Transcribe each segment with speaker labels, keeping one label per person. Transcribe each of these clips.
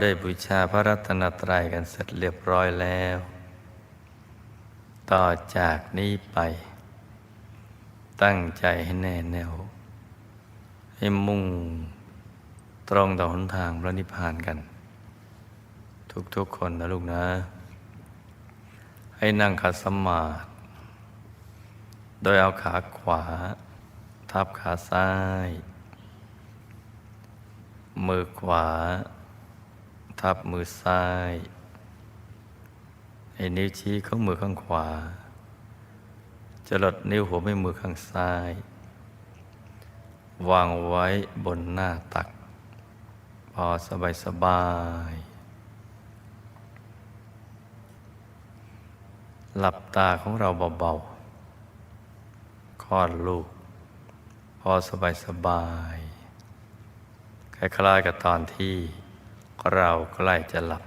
Speaker 1: ได้บูชาพระรัตนตรัยกันเสร็จเรียบร้อยแล้ว ต่อจากนี้ไป ตั้งใจให้แน่แน่วให้มุ่งตรงต่อหนทางพระนิพพานกัน ทุกๆคนนะลูกนะ ให้นั่งขัดสมาธิโดยเอาขาขวา ทับขาซ้าย มือขวา ทับมือซ้ายให้นิ้วชี้ของมือข้างขวาจะลดนิ้วหัวแม่มือข้างซ้าย วางไว้บนหน้าตัก พอสบายสบาย หลับตาของเราเบาๆคลอดลูก พอสบายสบายคล้ายๆกับตอนที่ เราใกล้จะหลับ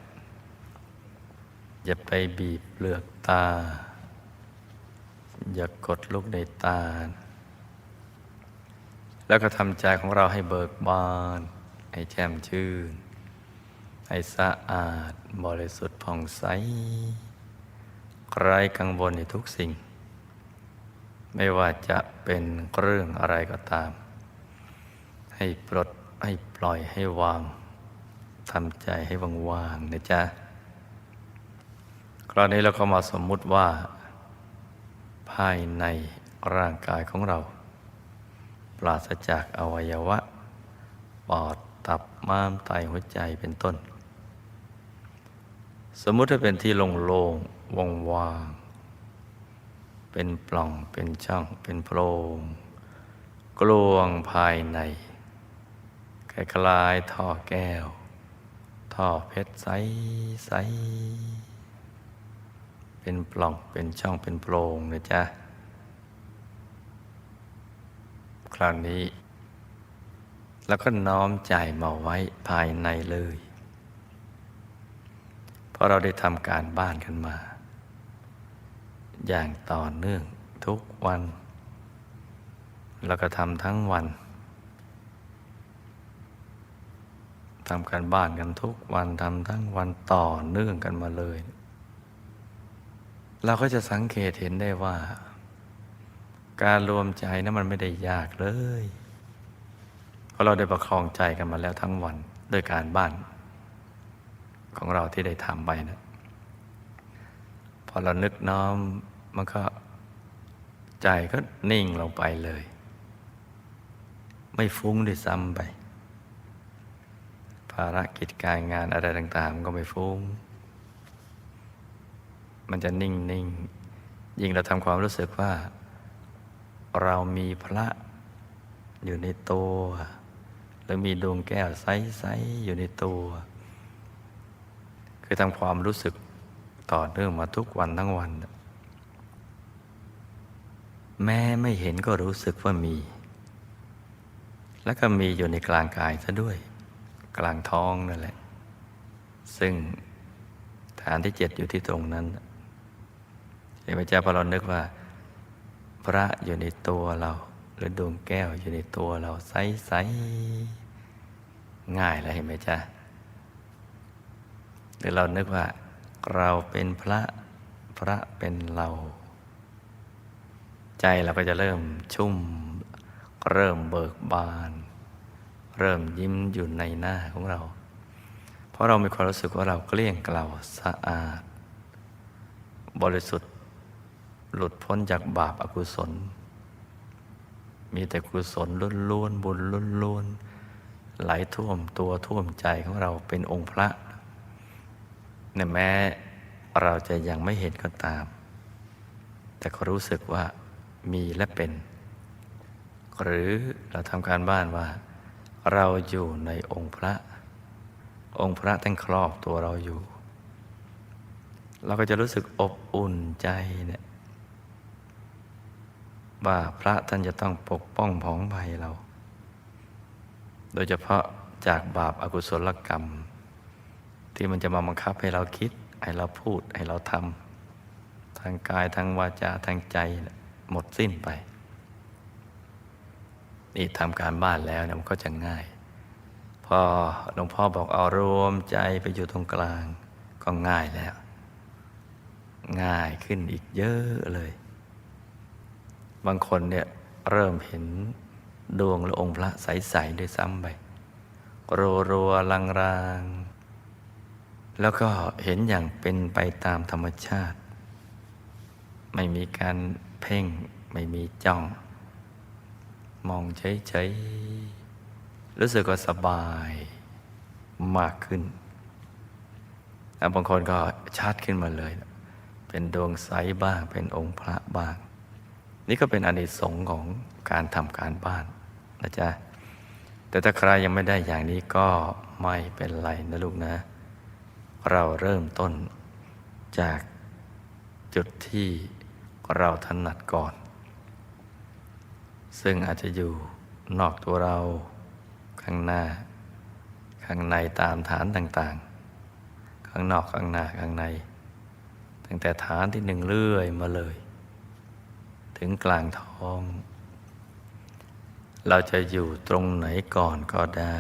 Speaker 1: อย่าไปบีบเปลือกตา อย่ากดลูกในตา แล้วก็ทำใจของเราให้เบิกบาน ให้แจ่มชื่น ให้สะอาดบริสุทธิ์ผ่องใสไร้กังวลในทุกสิ่ง ไม่ว่าจะเป็นเรื่องอะไรก็ตาม ให้ปลดให้ปล่อยให้วาง ทำใจให้ว่างๆนะจ๊ะ คราวนี้เราก็มาสมมุติว่า ภายในร่างกายของเรา ปราศจากอวัยวะ ปอดตับม้ามไตหัวใจเป็นต้น สมมุติถ้าเป็นที่โล่งๆว่างๆเป็นปล่องเป็นช่องเป็นโพรงกลวงภายในคล้ายๆท่อแก้ว ท่อเพชรใสใสเป็นปล่องเป็นช่องเป็นโพรงนะจ๊ะ คราวนี้ แล้วก็น้อมใจมาไว้ภายในเลย เพราะเราได้ทำการบ้านกันมา อย่างต่อเนื่องทุกวัน แล้วก็ทำทั้งวัน ทำการบ้านกันทุกวันทำทั้งวันต่อเนื่องกันมาเลย เราก็จะสังเกตเห็นได้ว่า การรวมใจนะั้นมันไม่ได้ยากเลย เพราะเราได้ประคองใจกันมาแล้วทั้งวันด้วยการบ้าน ของเราที่ได้ทำไปนะพอเรานึกน้อมมันก็ใจก็นิ่งลงไปเลย ไม่ฟุ้งด้วยซ้ำไป ภารกิจการงานอะไรต่างๆมันก็ไม่ฟุ้ง มันจะนิ่งนิ่งยิ่งเราทำความรู้สึกว่า เรามีพระอยู่ในตัว หรือมีดวงแก้วใสๆอยู่ในตัว คือทำความรู้สึกต่อเนื่องมาทุกวันทั้งวัน แม้ไม่เห็นก็รู้สึกว่ามี แล้วก็มีอยู่ในกลางกายซะด้วย กลางท้องนั่นแหละ ซึ่งฐานที่เจ็ดอยู่ที่ตรงนั้นเห็นไหมจ๊ะพอเรานึกว่า พระอยู่ในตัวเรา หรือดวงแก้วอยู่ในตัวเราใสๆง่ายแล้วเห็นไหมจ๊ะหรือเรานึกว่า เราเป็นพระพระเป็นเรา ใจเราก็จะเริ่มชุ่ม เริ่มเบิกบาน เริ่มยิ้มอยู่ในหน้าของเรา เพราะเรามีความรู้สึกว่าเราเกลี้ยงเกลาสะอาด บริสุทธิ์ หลุดพ้นจากบาปอากุศล มีแต่กุศลล้วนๆบุญล้วนๆไหลท่วมตัวท่วมใจของเราเป็นองค์พระเนี่ยแม้เราจะยังไม่เห็นก็ตาม แต่ก็รู้สึกว่ามีและเป็น หรือเราทำการบ้านว่า เราอยู่ในองค์พระ องค์พระท่านครอบตัวเราอยู่ เราก็จะรู้สึกอบอุ่นใจเนี่ยว่าพระท่านจะต้องปกป้องผองภัยเรา โดยเฉพาะจากบาปอากุศลกรรม ที่มันจะมาบังคับให้เราคิด ให้เราพูดให้เราทำทางกายทางวาจาทางใจหมดสิ้นไป นี่ทำการบ้านแล้วนี่ยมันก็จะง่าย พอหลวงพ่อบอกเอารวมใจไปอยู่ตรงกลาง ก็ง่ายแล้ว ง่ายขึ้นอีกเยอะเลย บางคนเนี่ยเริ่มเห็นดวงหรืองค์พระใสๆด้วยซ้ำไปรัวรัวๆลังรางๆแล้วก็เห็นอย่างเป็นไปตามธรรมชาติ ไม่มีการเพ่ง ไม่มีจ้อง มองเฉยๆรู้สึกว่าสบายมากขึ้น บางคนก็ชัดขึ้นมาเลย เป็นดวงใสบ้าง เป็นองค์พระบ้าง นี่ก็เป็นอนิสงส์ของการทำการบ้านนะจ๊ะ แต่ถ้าใครยังไม่ได้อย่างนี้ก็ไม่เป็นไรนะลูกนะ เราเริ่มต้นจากจุดที่เราถนัดก่อน ซึ่งอาจจะอยู่นอกตัวเราข้างหน้า ข้างในตามฐานต่างๆ ข้างนอกข้างหน้าข้างใน ตั้งแต่ฐานที่หนึ่งเลื่อยมาเลย ถึงกลางท้อง เราจะอยู่ตรงไหนก่อนก็ได้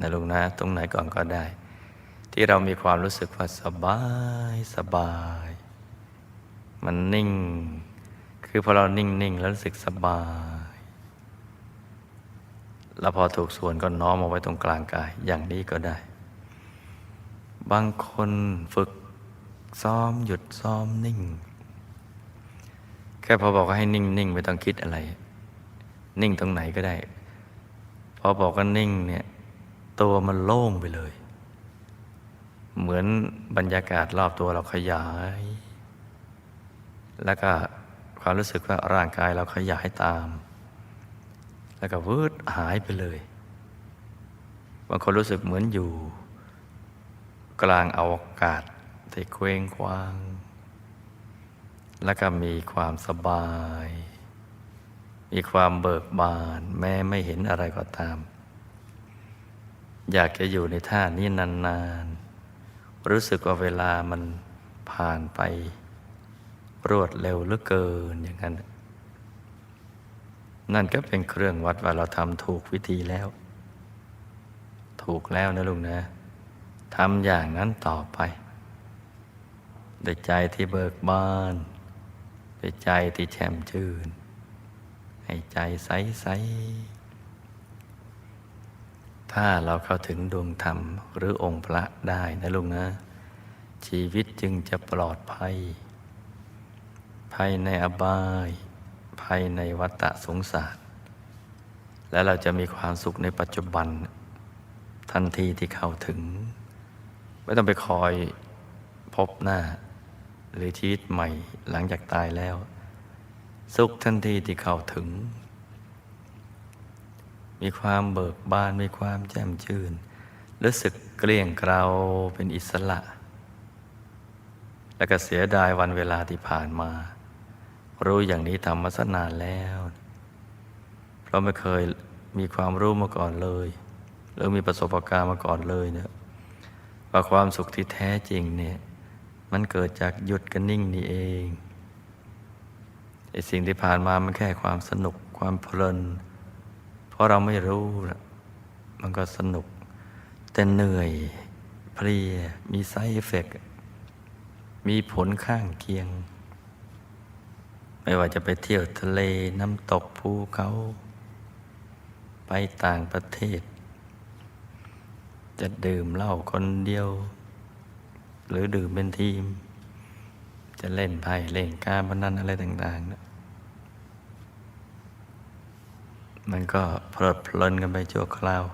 Speaker 1: นะลุงนะตรงไหนก่อนก็ได้ ที่เรามีความรู้สึกว่าสบายสบาย มันนิ่ง คือพอเรานิ่ง ๆ แล้วรู้สึกสบาย แล้วพอถูกส่วนก็น้อมเอาไว้ตรงกลางกาย อย่างนี้ก็ได้ บางคนฝึกซ้อมหยุดซ้อมนิ่ง แค่พอบอกให้นิ่งนิ่งไม่ต้องคิดอะไร นิ่งตรงไหนก็ได้ พอบอกว่านิ่งเนี่ย ตัวมันโล่งไปเลย เหมือนบรรยากาศรอบตัวเราขยาย แล้วก็ ความรู้สึกว่าร่างกายเราขยายตาม แล้วก็วืดหายไปเลยบางคนรู้สึกเหมือนอยู่ กลางอวกาศที่เคว้งคว้าง แล้วก็มีความสบาย มีความเบิกบาน แม้ไม่เห็นอะไรก็ตาม อยากจะอยู่ในท่านี้นานๆ รู้สึกว่าเวลามันผ่านไป รวดเร็วเหลือเกินอย่างนั้น นั่นก็เป็นเครื่องวัดว่าเราทำถูกวิธีแล้ว ถูกแล้วนะลุงนะทำอย่างนั้นต่อไปด้วยใจที่เบิกบานด้วยใจที่แช่มชื่น ให้ใจใสใสถ้าเราเข้าถึงดวงธรรมหรือองค์พระได้นะลุงนะ ชีวิตจึงจะปลอดภัย ภัยในอบายภัยในวัฏสงสาร และเราจะมีความสุขในปัจจุบัน ทันทีที่เข้าถึง ไม่ต้องไปคอยพบหน้า หรือชีวิตใหม่หลังจากตายแล้ว สุขทันทีที่เข้าถึง มีความเบิกบาน มีความแจ่มชื่นรู้สึกเกลี้ยงเกลาเป็นอิสระ แล้วก็เสียดายวันเวลาที่ผ่านมา รู้อย่างนี้ทำมาสนานแล้วเพราะไม่เคยมีความรู้มาก่อนเลยหรือมีประสบการณ์มาก่อนเลยเนี่ยว่าความสุขที่แท้จริงเนี่ย มันเกิดจากหยุดกันนิ่งนี่เองไอ้สิ่งที่ผ่านมามันแค่ความสนุกความเพลิน เพราะเราไม่รู้นะมันก็สนุก แต่เหนื่อยเพลียมีไซเอฟเฟกมีผลข้างเคียง ไม่ว่าจะไปเที่ยวทะเลน้ำตกภูเขา ไปต่างประเทศ จะดื่มเหล้าคนเดียว หรือดื่มเป็นทีม จะเล่นไพ่เล่นการพนันอะไรต่างๆนะมันก็เพลิดเพลินกันไปชั่วคราว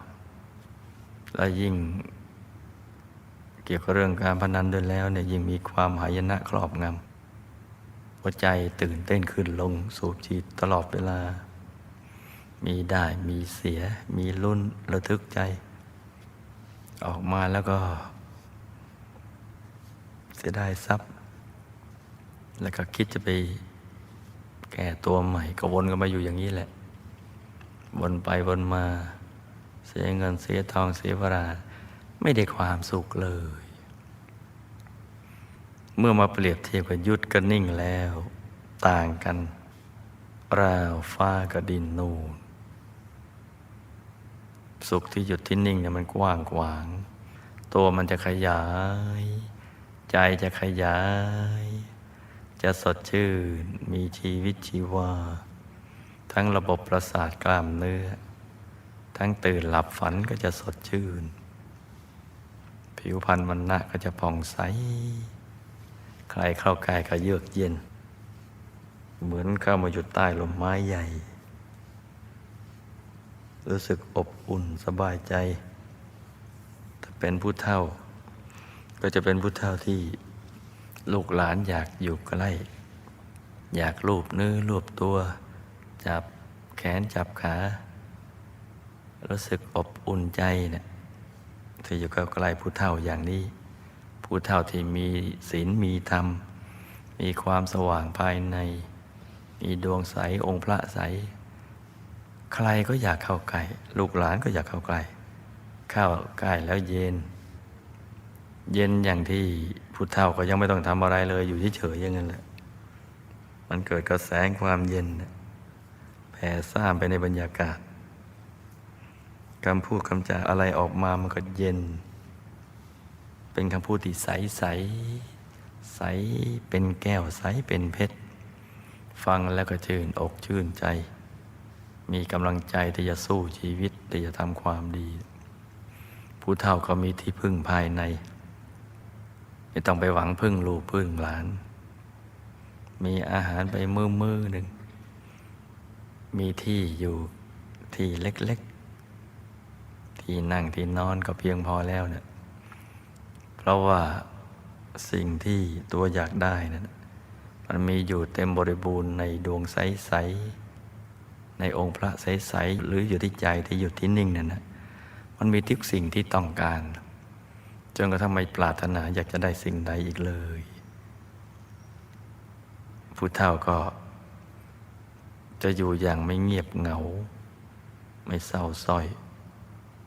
Speaker 1: แล้วยิ่ง เกี่ยวกับเรื่องการพนันด้วยแล้วเนี่ยยิ่งมีความหายนะครอบงำ หัวใจตื่นเต้นขึ้นลงสูบฉีดตลอดเวลา มีได้มีเสีย มีลุ้นระทึกใจ ออกมาแล้วก็ เสียดายทรัพย์ แล้วก็คิดจะไปแก่ตัวใหม่ก็วนกันมาอยู่อย่างนี้แหละ วนไปวนมา เสียเงินเสียทองเสียเวลาไม่ได้ความสุขเลย เมื่อมาเปรียบเทียบกับยุดกับนิ่งแล้ว ต่างกัน ราวฟ้ากับดินนูนสุขที่หยุดที่นิ่งเนี่ยมันกว้างขวาง ตัวมันจะขยาย ใจจะขยาย จะสดชื่น มีชีวิตชีวา ทั้งระบบประสาทกล้ามเนื้อ ทั้งตื่นหลับฝันก็จะสดชื่น ผิวพรรณมันนะก็จะผ่องใส ใครเข้าใกล้ก็เยือกเย็น เหมือนเข้ามาอยู่ใต้ลมไม้ใหญ่ รู้สึกอบอุ่นสบายใจ ถ้าเป็นผู้เฒ่า ก็จะเป็นผู้เฒ่าที่ลูกหลานอยากอยู่ใกล้ อยากลูบเนื้อลูบตัว จับแขนจับขา รู้สึกอบอุ่นใจเนี่ยที่อยู่ใกล้ผู้เฒ่าอย่างนี้ ผู้เฒ่าที่มีศีลมีธรรม มีความสว่างภายใน มีดวงใสองค์พระใส ใครก็อยากเข้าใกล้ลูกหลานก็อยากเข้าใกล้เข้าใกล้แล้วเย็น เย็นอย่างที่ผู้เฒ่าก็ยังไม่ต้องทำอะไรเลยอยู่เฉยๆอย่างนั้นแหละมันเกิดกระแสความเย็นแผ่ซ่านไปในบรรยากาศคำพูดคำจาอะไรออกมามันก็เย็น เป็นคำพูดที่ใสใสใสเป็นแก้วใสเป็นเพชร ฟังแล้วก็ชื่นอกชื่นใจ มีกำลังใจที่จะสู้ชีวิตที่จะทำความดี ผู้เฒ่าก็มีที่พึ่งภายใน ไม่ต้องไปหวังพึ่งลูกพึ่งหลาน มีอาหารไปมือมือหนึ่ง มีที่อยู่ที่เล็กๆ ที่นั่งที่นอนก็เพียงพอแล้วเนะี่ย ราะว่าสิ่งที่ตัวอยากได้นั้นมันมีอยู่เต็มบริบูรณ์ในดวงใสๆในองค์พระใสๆหรืออยู่ที่ใจที่อยู่ที่นิ่งนั่นนะมันมีทุกสิ่งที่ต้องการจนกระทั่งไม่ปรารถนาอยากจะได้สิ่งใดอีกเลย ผู้เฒ่าก็ จะอยู่อย่างไม่เงียบเหงา ไม่เศร้าส้อย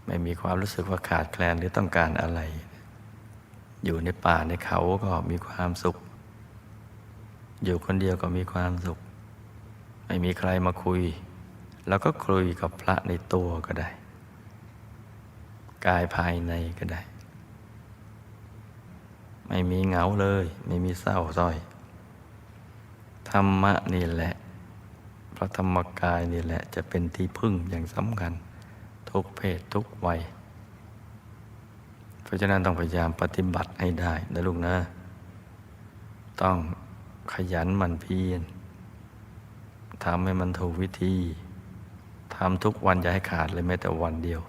Speaker 1: ไม่มีความรู้สึกว่าขาดแคลนหรือต้องการอะไร อยู่ในป่าในเขาก็มีความสุข อยู่คนเดียวก็มีความสุข ไม่มีใครมาคุย แล้วก็คุยกับพระในตัวก็ได้ กายภายในก็ได้ ไม่มีเหงาเลย ไม่มีเศร้าส้อย ธรรมะนี่แหละ พระธรรมกายนี่แหละจะเป็นที่พึ่งอย่างสำคัญ ทุกเพศทุกวัย เพราะฉะนั้นต้องพยายามปฏิบัติให้ได้นะลูกนะ ต้องขยันหมันเพียรทำให้มันถูกวิธีทำทุกวันอย่าให้ขาดเลยแม้แต่วันเดียว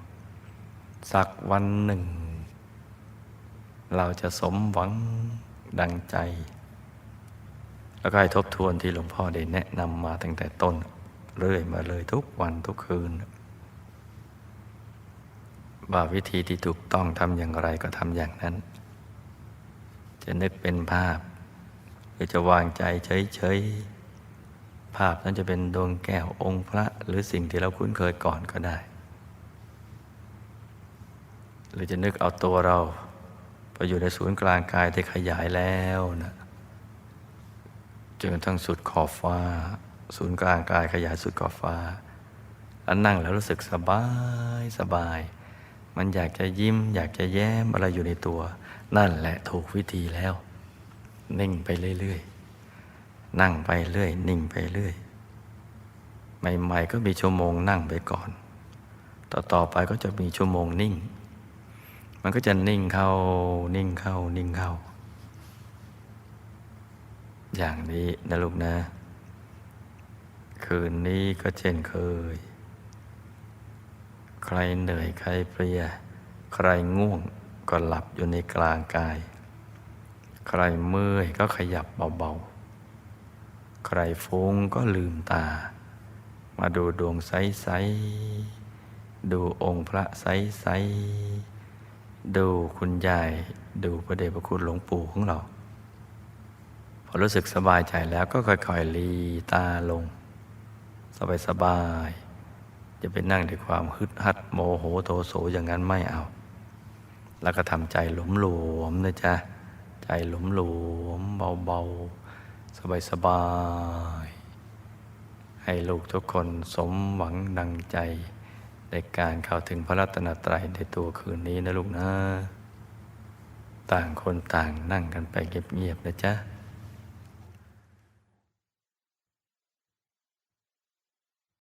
Speaker 1: สักวันหนึ่ง เราจะสมหวังดังใจ แล้วก็ให้ทบทวนที่หลวงพ่อได้แนะนำมาตั้งแต่ต้น เรื่อยมาเลยทุกวันทุกคืน ว่าวิธีที่ถูกต้องทำอย่างไรก็ทำอย่างนั้น จะนึกเป็นภาพ หรือจะวางใจเฉยๆ ภาพนั้นจะเป็นดวงแก้วองค์พระ หรือสิ่งที่เราคุ้นเคยก่อนก็ได้ หรือจะนึกเอาตัวเรา ไปอยู่ในศูนย์กลางกายที่ขยายแล้วนะจนกระทั่งสุดขอบฟ้า ศูนย์กลางกายขยายสุดขอบฟ้า แล้วนั่งแล้วรู้สึกสบายสบาย มันอยากจะยิ้ม อยากจะแย้มอะไรอยู่ในตัว นั่นแหละถูกวิธีแล้ว นิ่งไปเรื่อยๆ นั่งไปเรื่อย นิ่งไปเรื่อย ใหม่ๆก็มีชั่วโมงนั่งไปก่อน ต่อๆไปก็จะมีชั่วโมงนิ่ง มันก็จะนิ่งเข้า นิ่งเข้า นิ่งเข้า อย่างนี้นะลูกนะ คืนนี้ก็เช่นเคย รเหนื่อยใครเพลีย ใครง่วงก็หลับอยู่ในกลางกาย ใครเมื่อยก็ขยับเบาๆ ใครฟุ้งก็ลืมตา มาดูดวงใสๆ ดูองค์พระใสๆ ดูคุณยาย ดูพระเดชพระคุณหลวงปู่ของเรา พอรู้สึกสบายใจแล้วก็ค่อยๆลีตาลง สบายๆ จะไปนั่งด้วยความฮึดฮัดโมโหโทโสอย่างนั้นไม่เอา แล้วก็ทำใจหลวมหลวมนะจ๊ะ ใจหลวมหลวมเบาๆ สบายๆ ให้ลูกทุกคนสมหวังดังใจ ในการเข้าถึงพระรัตนตรัยในตัวคืนนี้นะลูกนะ ต่างคนต่างนั่งกันไปเงียบๆนะจ๊ะ